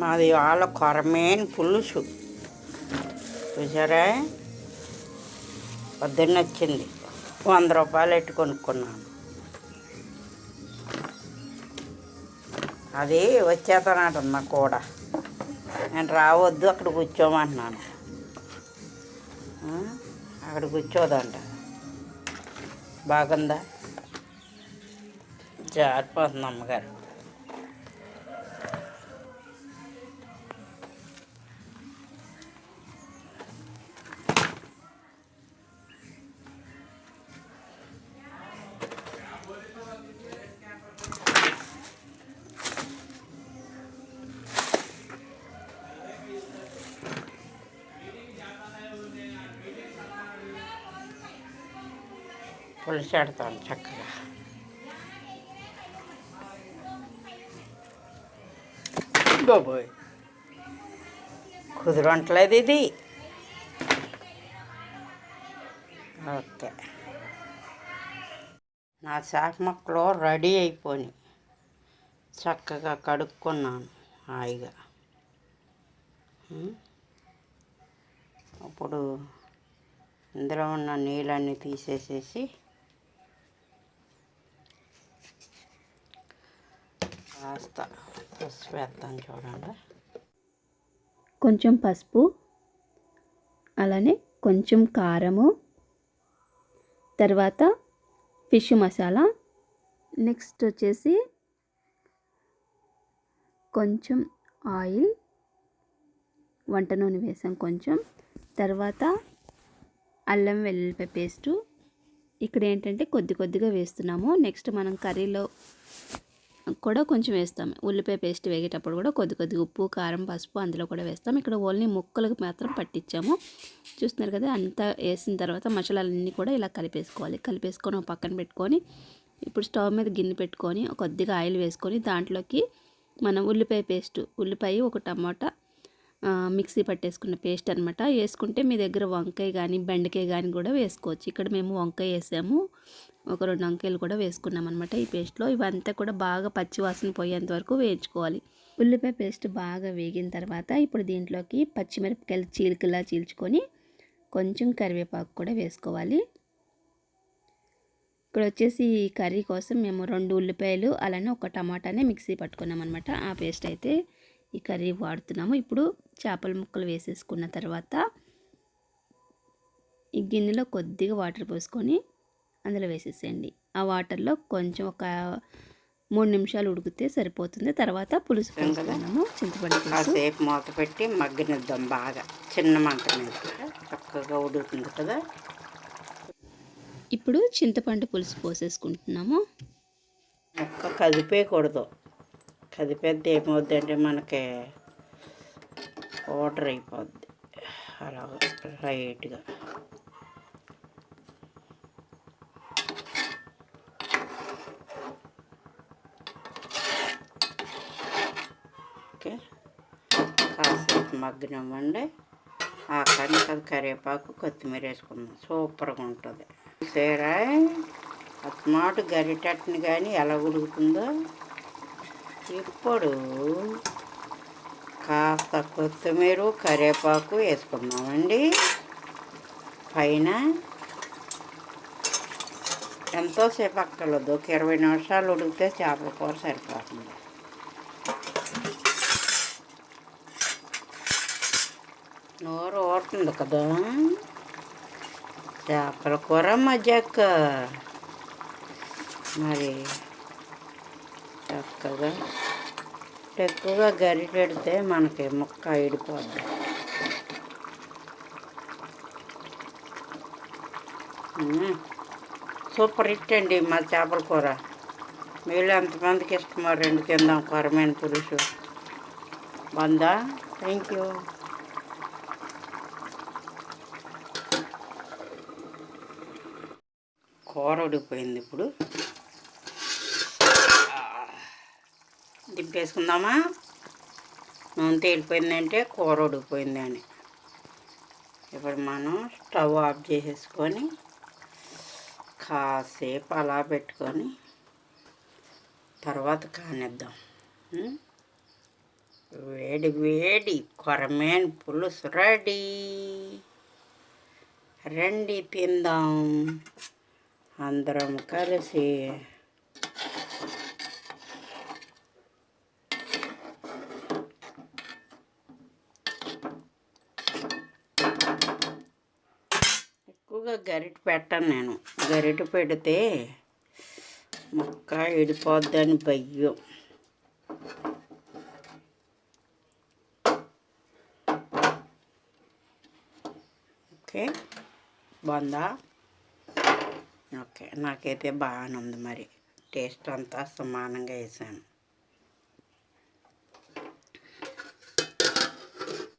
మాది వాళ్ళ కొరమేని పులుసు. చూసారా? పొద్దున్న వచ్చింది. వంద రూపాయలు ఎట్టు కొనుక్కున్నాను. అది వచ్చేతనటన్న కూడా. నేను రావద్దు అక్కడ కూర్చోమంటున్నాను. అక్కడ కూర్చోదంట. బాగుందా? జారిపోతుంది అమ్మగారు. పులుసు పెడతాను చక్కగా. బాబోయ్. కుదురంటలేదు ఇది. ఓకే. నా శాఖ మొక్కలు రెడీ అయిపోయినాయి. చక్కగా కడుక్కున్నాను హాయిగా? అప్పుడు ఇందులో ఉన్న నీళ్ళన్నీ తీసేసేసి కాస్త పసుపు వేస్తాను చూడండి. కొంచెం పసుపు అలానే కొంచెం కారము తర్వాత ఫిష్ మసాలా నెక్స్ట్ వచ్చేసి కొంచెం ఆయిల్ వంట నూనె వేసాం కొంచెం తర్వాత అల్లం వెల్లుల్లిపాయ పేస్టు. ఇక్కడ ఏంటంటే కొద్ది కొద్దిగా వేస్తున్నాము. నెక్స్ట్ మనం కర్రీలో కూడా కొంచెం వేస్తాం ఉల్లిపాయ పేస్ట్ వేగేటప్పుడు కూడా కొద్ది కొద్దిగా ఉప్పు కారం పసుపు అందులో కూడా వేస్తాం ఇక్కడ ఓన్లీ ముక్కలకు మాత్రం పట్టించాము చూస్తున్నారు కదా అంతా వేసిన తర్వాత మసాలాలన్నీ కూడా ఇలా కలిపేసుకోవాలి. కలిపేసుకొని ఒక పక్కన పెట్టుకొని ఇప్పుడు స్టవ్ మీద గిన్నె పెట్టుకొని కొద్దిగా ఆయిల్ వేసుకొని దాంట్లోకి మనం ఉల్లిపాయ పేస్ట్ ఉల్లిపాయ ఒక టమాటా మిక్సీ పట్టేసుకున్న పేస్ట్ అనమాట వేసుకుంటే మీ దగ్గర వంకాయ కానీ బెండకాయ కానీ కూడా వేసుకోవచ్చు. ఇక్కడ మేము వంకాయ వేసాము. ఒక రెండు వంకాయలు కూడా వేసుకున్నాం అనమాట ఈ పేస్ట్లో. ఇవంతా కూడా బాగా పచ్చి వాసన పోయేంత వరకు వేయించుకోవాలి. ఉల్లిపాయ పేస్ట్ బాగా వేగిన తర్వాత ఇప్పుడు దీంట్లోకి పచ్చిమిరపకాయలు చీలికలా చీల్చుకొని కొంచెం కరివేపాకు కూడా వేసుకోవాలి. ఇక్కడ వచ్చేసి ఈ కర్రీ కోసం మేము రెండు ఉల్లిపాయలు అలానే ఒక టమాటానే మిక్సీ పట్టుకున్నాం అనమాట ఆ పేస్ట్ అయితే ఈ కర్రీ వాడుతున్నాము. ఇప్పుడు చేపల ముక్కలు వేసేసుకున్న తర్వాత ఈ గిన్నెలో కొద్దిగా వాటర్ పోసుకొని అందులో వేసేసేయండి. ఆ వాటర్లో కొంచెం ఒక మూడు నిమిషాలు ఉడికితే సరిపోతుంది. తర్వాత పులుసు పోసుకున్నాము. చింతపండు కాసేపు మూత పెట్టి మగ్గనిద్దాం బాగా. చిన్న మంట మీద. చక్కగా ఉడుకుతుంది కదా? ఇప్పుడు చింతపండు పులుసు పోసేసుకుంటున్నాము. ముక్క కదిపేయకూడదు. కదిపేద్ది ఏమవుద్ది అంటే మనకి వాటర్ అయిపోద్ది. అలా రైట్గా ఓకే. కాసేపు మగ్గనివ్వండి. ఆ కనుక కరివేపాకు కొత్తిమీర వేసుకుందాం. సూపర్గా ఉంటుంది. చూసారా? మాటు గరిటట్ని కానీ ఎలా ఉడుకుతుందో? ఇప్పుడు కాస్త కొత్తిమీర కరివేపాకు వేసుకుందామండి. పైన ఎంతోసేపు అక్కర్లేదు. ఒక ఇరవై నిమిషాలు ఉడికితే చేపల కూర సరిపోతుంది. నోరు ఓడుతుంది కదా. చేపల కూర మజాక మరి చక్కగా ఎక్కువగా గరిటెడితే మనకి ముక్క ఇడిపోద్ది. సూపర్ హిట్ అండి మా చేపల కూర. మీరు ఎంతమందికి ఇష్టమో రెండు తిందాం కొరమైన పులుసు. వందా? థ్యాంక్ యూ కూర ఉడిపోయింది ఇప్పుడు. దింపేసుకుందామా నూనె తేలిపోయిందంటే కూర ఉడికిపోయింది అని. ఇప్పుడు మనం స్టవ్ ఆఫ్ చేసేసుకొని కాసేపు అలా పెట్టుకొని తర్వాత కానిద్దాం. వేడి వేడి కొరమేన్ పులుసు రెడీ. రండి తిందాం. అందరం కలిసి ఎక్కువగా గరిటె పెట్టను నేను. గరిటె పెడితే మొక్క ఎడిపోద్దని భయం. ఓకే? బాగుందా? ఓకే. నాకైతే బాగానే ఉంది మరి. టేస్ట్ అంతా సమానంగా వేసాను.